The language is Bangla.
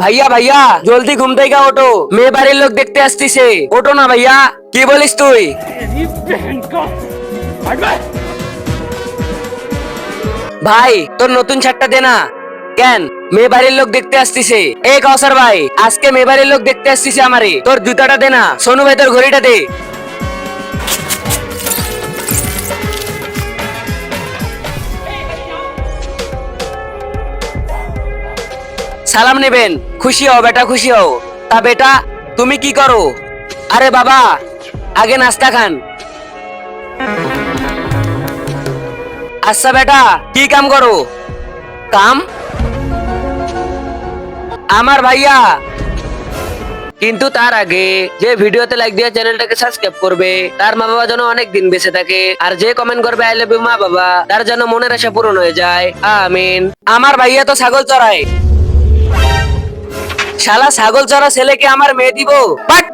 ভাইয়া ভাইয়া, জলদি ঘুম থেকে ওঠো। মেয়ে বাড়ির লোক দেখতে আসতিছে। ওঠো না ভাইয়া, কি বলিস তুই? ভাই, তোর নতুন ছাড়টা দে না। কেন? মেয়ে বাড়ির লোক দেখতে আসতিছে। এ কসার ভাই, আজকে মেয়ে বাড়ির লোক দেখতে আসতিছে আমারে। তোর জুতাটা দে না। সোনু ভাই, তোর ঘড়িটা দে। সালাম নেবেন। খুশি হও, বেটা, খুশি হও। তা, বেটা, তুমি কি করো? আরে, বাবা, আগে নাস্তা খান। আচ্ছা বেটা, কি কাম করো? কাম? আমার ভাইয়া। কিন্তু তার আগে যে ভিডিওতে লাইক দিয়ে চ্যানেলটাকে সাবস্ক্রাইব করবে, তার মা বাবা যেন অনেক দিন বেঁচে থাকে, আর যে কমেন্ট করবে আই লাভ ইউ মা বাবা তার যেন মনের আশা পূরণ হয়ে যায়। আমিন। আমার ভাইয়া তো ছাগল চড়ায়। শালা ছাগল চড়া ছেলেকে আমার মেয়ে দিব বাট